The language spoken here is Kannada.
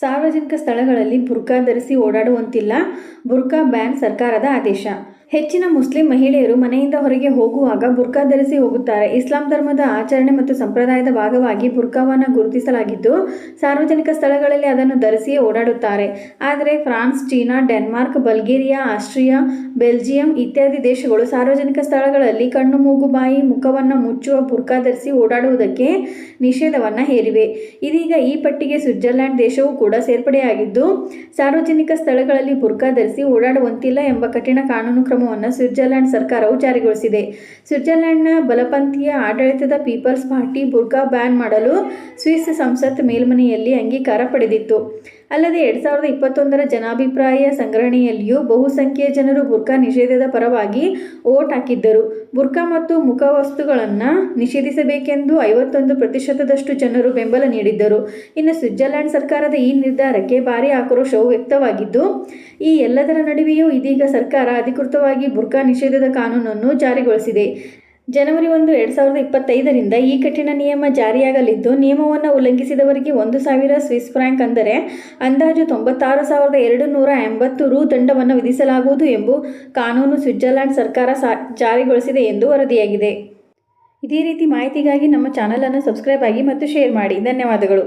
ಸಾರ್ವಜನಿಕ ಸ್ಥಳಗಳಲ್ಲಿ ಬುರ್ಕಾ ಧರಿಸಿ ಓಡಾಡುವಂತಿಲ್ಲ. ಬುರ್ಕಾ ಬ್ಯಾನ್ ಸರ್ಕಾರದ ಆದೇಶ. ಹೆಚ್ಚಿನ ಮುಸ್ಲಿಂ ಮಹಿಳೆಯರು ಮನೆಯಿಂದ ಹೊರಗೆ ಹೋಗುವಾಗ ಬುರ್ಕಾ ಧರಿಸಿ ಹೋಗುತ್ತಾರೆ. ಇಸ್ಲಾಂ ಧರ್ಮದ ಆಚರಣೆ ಮತ್ತು ಸಂಪ್ರದಾಯದ ಭಾಗವಾಗಿ ಬುರ್ಕಾವನ್ನು ಗುರುತಿಸಲಾಗಿದ್ದು, ಸಾರ್ವಜನಿಕ ಸ್ಥಳಗಳಲ್ಲಿ ಅದನ್ನು ಧರಿಸಿಯೇ ಓಡಾಡುತ್ತಾರೆ. ಆದರೆ France, China, Denmark, Bulgaria, Austria, Belgium ಇತ್ಯಾದಿ ದೇಶಗಳು ಸಾರ್ವಜನಿಕ ಸ್ಥಳಗಳಲ್ಲಿ ಕಣ್ಣು, ಮೂಗು, ಬಾಯಿ, ಮುಖವನ್ನು ಮುಚ್ಚುವ ಬುರ್ಕಾ ಧರಿಸಿ ಓಡಾಡುವುದಕ್ಕೆ ನಿಷೇಧವನ್ನು ಹೇರಿವೆ. ಇದೀಗ ಈ ಪಟ್ಟಿಗೆ ಸ್ವಿಟ್ಜರ್ಲ್ಯಾಂಡ್ ದೇಶವೂ ಕೂಡ ಸೇರ್ಪಡೆಯಾಗಿದ್ದು, ಸಾರ್ವಜನಿಕ ಸ್ಥಳಗಳಲ್ಲಿ ಬುರ್ಕಾ ಧರಿಸಿ ಓಡಾಡುವಂತಿಲ್ಲ ಎಂಬ ಕಠಿಣ ಕಾನೂನು ಕ್ರಮವನ್ನು ಸ್ವಿಟ್ಜರ್ಲೆಂಡ್ ಸರ್ಕಾರವು ಜಾರಿಗೊಳಿಸಿದೆ ಸ್ವಿಟ್ಜರ್ಲೆಂಡ್ನ ಬಲಪಂಥೀಯ ಆಡಳಿತದ ಪೀಪಲ್ಸ್ ಪಾರ್ಟಿ ಬುರ್ಕಾ ಬ್ಯಾನ್ ಮಾಡಲು ಸ್ವಿಸ್ ಸಂಸತ್ ಮೇಲ್ಮನೆಯಲ್ಲಿ ಅಂಗೀಕಾರ ಪಡೆದಿತ್ತು. ಅಲ್ಲದೆ ಎರಡು ಸಾವಿರದ ಇಪ್ಪತ್ತೊಂದರ ಜನಾಭಿಪ್ರಾಯ ಸಂಗ್ರಹಣೆಯಲ್ಲಿಯೂ ಬಹುಸಂಖ್ಯೆಯ ಜನರು ಬುರ್ಕಾ ನಿಷೇಧದ ಪರವಾಗಿ ಓಟ್ ಹಾಕಿದ್ದರು. ಬುರ್ಕಾ ಮತ್ತು ಮುಖವಸ್ತುಗಳನ್ನು ನಿಷೇಧಿಸಬೇಕೆಂದು ಐವತ್ತೊಂದು ಪ್ರತಿಶತದಷ್ಟು ಜನರು ಬೆಂಬಲ ನೀಡಿದ್ದರು. ಇನ್ನು ಸ್ವಿಟ್ಜರ್ಲೆಂಡ್ ಸರ್ಕಾರದ ಈ ನಿರ್ಧಾರಕ್ಕೆ ಭಾರಿ ಆಕ್ರೋಶವು ವ್ಯಕ್ತವಾಗಿದ್ದು, ಈ ಎಲ್ಲದರ ನಡುವೆಯೂ ಇದೀಗ ಸರ್ಕಾರ ಅಧಿಕೃತವಾಗಿ ಬುರ್ಕಾ ನಿಷೇಧದ ಕಾನೂನನ್ನು ಜಾರಿಗೊಳಿಸಿದೆ. ಜನವರಿ ಒಂದು, ಎರಡು ಸಾವಿರದ ಇಪ್ಪತ್ತೈದರಿಂದ ಈ ಕಠಿಣ ನಿಯಮ ಜಾರಿಯಾಗಲಿದ್ದು, ನಿಯಮವನ್ನು ಉಲ್ಲಂಘಿಸಿದವರಿಗೆ ಒಂದು ಸಾವಿರ ಸ್ವಿಸ್ ಫ್ರಾಂಕ್ ಅಂದರೆ ಅಂದಾಜು ತೊಂಬತ್ತಾರು ಸಾವಿರದ ಎರಡು ನೂರ ಎಂಬತ್ತು ರು ದಂಡವನ್ನು ವಿಧಿಸಲಾಗುವುದು ಎಂದು ಕಾನೂನು ಸ್ವಿಟ್ಜರ್ಲೆಂಡ್ ಸರ್ಕಾರ ಜಾರಿಗೊಳಿಸಿದೆ ಎಂದು ವರದಿಯಾಗಿದೆ. ಇದೇ ರೀತಿ ಮಾಹಿತಿಗಾಗಿ ನಮ್ಮ ಚಾನಲನ್ನು ಸಬ್ಸ್ಕ್ರೈಬ್ ಆಗಿ ಮತ್ತು ಶೇರ್ ಮಾಡಿ. ಧನ್ಯವಾದಗಳು.